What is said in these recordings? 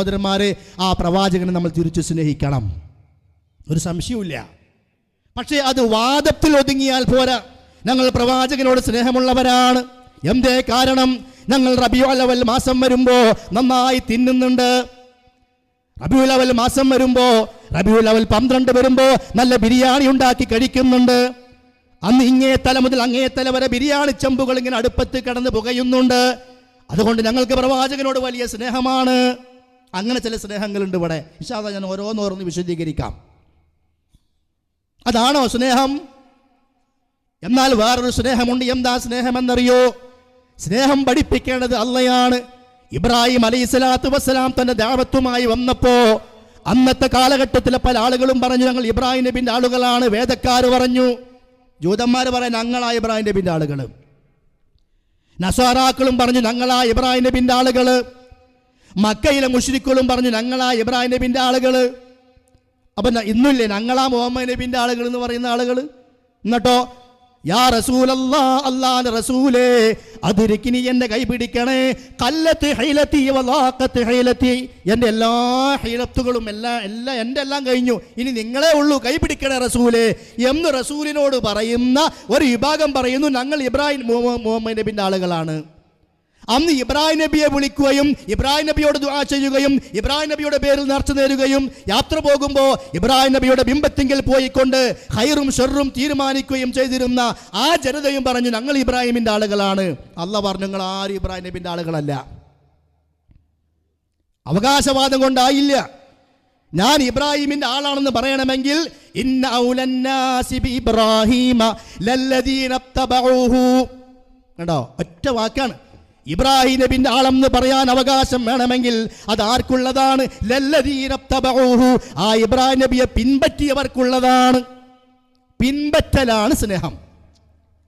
സഹോദരന്മാരെ ആ പ്രവാചകനെ നമ്മൾ തിരിച്ചു സ്നേഹിക്കണം. ഒരു സംശയവുമില്ല. പക്ഷേ അത് വാദത്തിൽ ഒതുങ്ങിയാൽ പോരാ. ഞങ്ങൾ പ്രവാചകനോട് സ്നേഹമുള്ളവരാണ്. എന്തേ കാരണം? ഞങ്ങൾ റബിയുലവൽ മാസം വരുമ്പോ നന്നായി തിന്നുന്നുണ്ട്. റബിയുലവൽ മാസം വരുമ്പോ റബിയുലവൽ പന്ത്രണ്ട് വരുമ്പോ നല്ല ബിരിയാണി ഉണ്ടാക്കി കഴിക്കുന്നുണ്ട്. അന്ന് ഇങ്ങേ തല മുതൽ അങ്ങേ തല വരെ ബിരിയാണി ചെമ്പുകൾ ഇങ്ങനെ അടുപ്പത്ത് കിടന്ന് പുകയുന്നുണ്ട്. അതുകൊണ്ട് ഞങ്ങൾക്ക് പ്രവാചകനോട് വലിയ സ്നേഹമാണ്. അങ്ങനെ ചില സ്നേഹങ്ങളുണ്ട് ഇവിടെ. ഇഷാദ ഞാൻ ഓരോന്നോരോന്ന് വിശദീകരിക്കാം. അതാണോ സ്നേഹം? എന്നാൽ വേറൊരു സ്നേഹമുണ്ട്. എന്താ സ്നേഹമെന്നറിയോ? സ്നേഹം പഠിപ്പിക്കേണ്ടത് അല്ലയാണ് ഇബ്രാഹിം അലൈഹി സ്വലാത്തു വസ്സലാം തന്റെ ദേവത്വമായി വന്നപ്പോ അന്നത്തെ കാലഘട്ടത്തിലെ പല ആളുകളും പറഞ്ഞു ഞങ്ങൾ ഇബ്രാഹിം നബിന്റെ ആളുകളാണ്. വേദക്കാർ പറഞ്ഞു ജൂതന്മാർ പറയാൻ ഞങ്ങളാ ഇബ്രാഹിം നബിന്റെ ആളുകൾ നസ്വാറാക്കളും പറഞ്ഞു ഞങ്ങളാ ഇബ്രാഹിം നബിന്റെ ആളുകൾ മക്കയിലെ മുഷ്രിക്കുകളും പറഞ്ഞു ഞങ്ങളാ ഇബ്രാഹിം നബിന്റെ ആളുകൾ അപ്പം ഇന്നില്ലേ ഞങ്ങളാ മുഹമ്മദ് നബിന്റെ ആളുകൾ എന്ന് പറയുന്ന ആളുകൾ എന്നിട്ടോ യാ റസൂലല്ലാ അല്ലാന്റെ റസൂലേ അതിരിക്കിനി എന്റെ കൈ പിടിക്കണേ. കല്ലത്ത് ഹൈലത്തി വലാക്കത്ത് ഹൈലത്തി. എന്റെ എല്ലാ ഹൈലത്തുകളും എല്ലാം എല്ലാം എന്റെ എല്ലാം കഴിഞ്ഞു. ഇനി നിങ്ങളെ ഉള്ളൂ കൈ പിടിക്കണേ റസൂലേ എന്ന് റസൂലിനോട് പറയുന്ന ഒരു വിഭാഗം പറയുന്നു ഞങ്ങൾ ഇബ്രാഹിം മുഹമ്മദ് നബിന്റെ ആളുകളാണ്. അന്ന് ഇബ്രാഹിം നബിയെ വിളിക്കുകയും ഇബ്രാഹിം നബിയോട് ദുആ ചെയ്യുകയും ഇബ്രാഹിം നബിയുടെ പേരിൽ നേർച്ച നേരുകയും യാത്ര പോകുമ്പോൾ ഇബ്രാഹിം നബിയുടെ ബിംബത്തിങ്കിൽ പോയിക്കൊണ്ട് ഹൈറും ഷെറും തീരുമാനിക്കുകയും ചെയ്തിരുന്ന ആ ജനതയും പറഞ്ഞു ഞങ്ങൾ ഇബ്രാഹിമിന്റെ ആളുകളാണ്. അല്ല പറഞ്ഞു ഞങ്ങൾ ആരും ഇബ്രാഹിം നബിന്റെ ആളുകളല്ല. അവകാശവാദം കൊണ്ടായില്ല. ഞാൻ ഇബ്രാഹിമിന്റെ ആളാണെന്ന് പറയണമെങ്കിൽ ഇന്ന ഇബ്രാഹീമ. കണ്ടോ? ഒറ്റ വാക്കാണ്. ഇബ്രാഹിം നബിന്റെ ആളെന്ന് പറയാൻ അവകാശം വേണമെങ്കിൽ അത് ആർക്കുള്ളതാണ്. ആ ഇബ്രാഹിം നബിയെ പിൻപറ്റിയവർക്കുള്ളതാണ്. പിൻപറ്റലാണ് സ്നേഹം.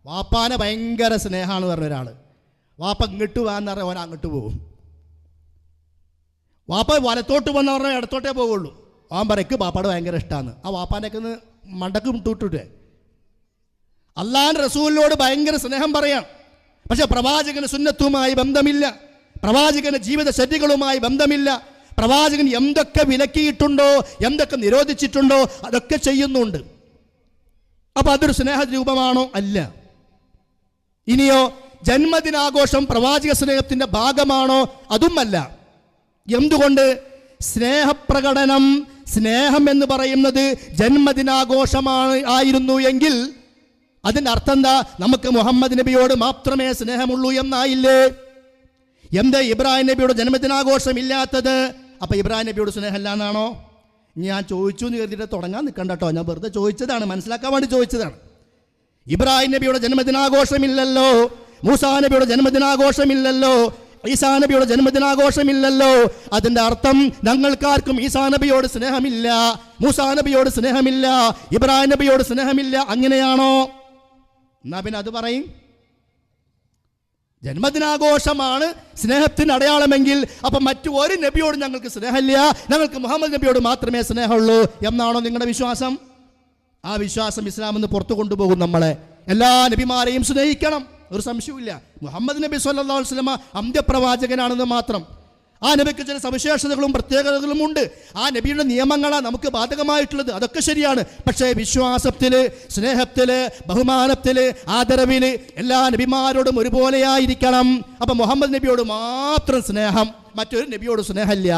വാപ്പാനെ ഭയങ്കര സ്നേഹമാണ് പറഞ്ഞ ഒരാൾ വാപ്പ ഇങ്ങോട്ട് വാന്ന് പറഞ്ഞാൽ ഓൻ അങ്ങോട്ട് പോകും. വാപ്പ വലത്തോട്ട് വന്ന പറഞ്ഞാൽ ഇടത്തോട്ടേ പോകുള്ളൂ. ഓൻ പറയ്ക്ക് പാപ്പാട് ഭയങ്കര ഇഷ്ടമാണ് ആ വാപ്പാനൊക്കെ ഒന്ന് മണ്ടക്ക് മുട്ടൂട്ടിട്ടേ അള്ളാൻ റസൂലിനോട് ഭയങ്കര സ്നേഹം പറയാം പക്ഷെ പ്രവാചകന് സുന്നത്തുമായി ബന്ധമില്ല. പ്രവാചകന് ജീവിത ശരികളുമായി ബന്ധമില്ല. പ്രവാചകൻ എന്തൊക്കെ വിലക്കിയിട്ടുണ്ടോ എന്തൊക്കെ നിരോധിച്ചിട്ടുണ്ടോ അതൊക്കെ ചെയ്യുന്നുണ്ട്. അപ്പൊ അതൊരു സ്നേഹ രൂപമാണോ അല്ല. ഇനിയോ ജന്മദിനാഘോഷം പ്രവാചക സ്നേഹത്തിന്റെ ഭാഗമാണോ? അതും അല്ല എന്തുകൊണ്ട്? സ്നേഹപ്രകടനം സ്നേഹം എന്ന് പറയുന്നത് ജന്മദിനാഘോഷമാണ് ആയിരുന്നു എങ്കിൽ അതിന്റെ അർത്ഥം എന്താ? നമുക്ക് മുഹമ്മദ് നബിയോട് മാത്രമേ സ്നേഹമുള്ളൂ എന്നായില്ലേ? എന്താ ഇബ്രാഹിം നബിയുടെ ജന്മദിനാഘോഷം ഇല്ലാത്തത് അപ്പം ഇബ്രാഹിം നബിയോട് സ്നേഹമല്ല എന്നാണോ? ഞാൻ ചോദിച്ചു എന്ന് കരുതിയിട്ട് തുടങ്ങാൻ നിൽക്കണ്ട കേട്ടോ. ഞാൻ വെറുതെ ചോദിച്ചതാണ്. മനസ്സിലാക്കാൻ വേണ്ടി ചോദിച്ചതാണ്. ഇബ്രാഹിം നബിയുടെ ജന്മദിനാഘോഷമില്ലല്ലോ. മൂസാ നബിയുടെ ജന്മദിനാഘോഷമില്ലല്ലോ. ഈസാ നബിയുടെ ജന്മദിനാഘോഷമില്ലല്ലോ. അതിന്റെ അർത്ഥം ഞങ്ങൾക്കാർക്കും ഈസാ നബിയോട് സ്നേഹമില്ല മൂസാ നബിയോട് സ്നേഹമില്ല ഇബ്രാഹിം നബിയോട് സ്നേഹമില്ല. അങ്ങനെയാണോ? എന്നാ പിന്നെ അത് പറയും? ജന്മദിനാഘോഷമാണ് സ്നേഹത്തിന് അടയാളമെങ്കിൽ അപ്പൊ മറ്റു ഒരു നബിയോട് ഞങ്ങൾക്ക് സ്നേഹമില്ല. ഞങ്ങൾക്ക് മുഹമ്മദ് നബിയോട് മാത്രമേ സ്നേഹമുള്ളൂ എന്നാണോ നിങ്ങളുടെ വിശ്വാസം? ആ വിശ്വാസം ഇസ്ലാം എന്ന് പുറത്തു കൊണ്ടുപോകും നമ്മളെ. എല്ലാ നബിമാരെയും സ്നേഹിക്കണം. ഒരു സംശയവുമില്ല. മുഹമ്മദ് നബി സല്ലാ അലൈഹി വസല്ലമ അന്ത്യപ്രവാചകനാണെന്ന് മാത്രം. ആ നബിക്ക് ചില സവിശേഷതകളും പ്രത്യേകതകളും ഉണ്ട്. ആ നബിയുടെ നിയമങ്ങളാണ് നമുക്ക് ബാധകമായിട്ടുള്ളത്. അതൊക്കെ ശരിയാണ്. പക്ഷേ വിശ്വാസത്തിൽ സ്നേഹത്തിൽ ബഹുമാനത്തിൽ ആദരവിൽ എല്ലാ നബിമാരോടും ഒരുപോലെയായിരിക്കണം. അപ്പൊ മുഹമ്മദ് നബിയോട് മാത്രം സ്നേഹം മറ്റൊരു നബിയോട് സ്നേഹമില്ല.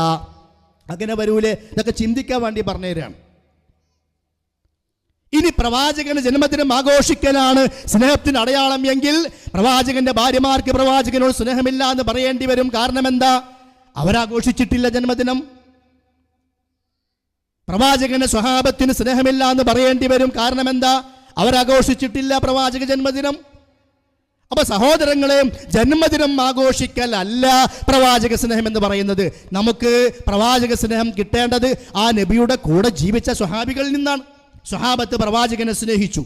അങ്ങനെ വരൂലേ ഇതൊക്കെ ചിന്തിക്കാൻ വേണ്ടി പറഞ്ഞുതരാണ് ഇനി പ്രവാചകന് ജന്മദിനം ആഘോഷിക്കലാണ് സ്നേഹത്തിന് അടയാളം എങ്കിൽ പ്രവാചകന്റെ ഭാര്യമാർക്ക് പ്രവാചകനോട് സ്നേഹമില്ല എന്ന് പറയേണ്ടി വരും. കാരണം എന്താ? അവരാഘോഷിച്ചിട്ടില്ല ജന്മദിനം. പ്രവാചകന്റെ സ്വഭാവത്തിന് സ്നേഹമില്ല എന്ന് പറയേണ്ടി വരും കാരണം എന്താ അവരാഘോഷിച്ചിട്ടില്ല പ്രവാചക ജന്മദിനം. അപ്പൊ സഹോദരങ്ങളെ ജന്മദിനം ആഘോഷിക്കൽ അല്ല പ്രവാചക സ്നേഹം എന്ന് പറയുന്നത്. നമുക്ക് പ്രവാചക സ്നേഹം കിട്ടേണ്ടത് ആ നബിയുടെ കൂടെ ജീവിച്ച സ്വഹാബികളിൽ നിന്നാണ്. സ്വഹാബത്ത് പ്രവാചകനെ സ്നേഹിച്ചു.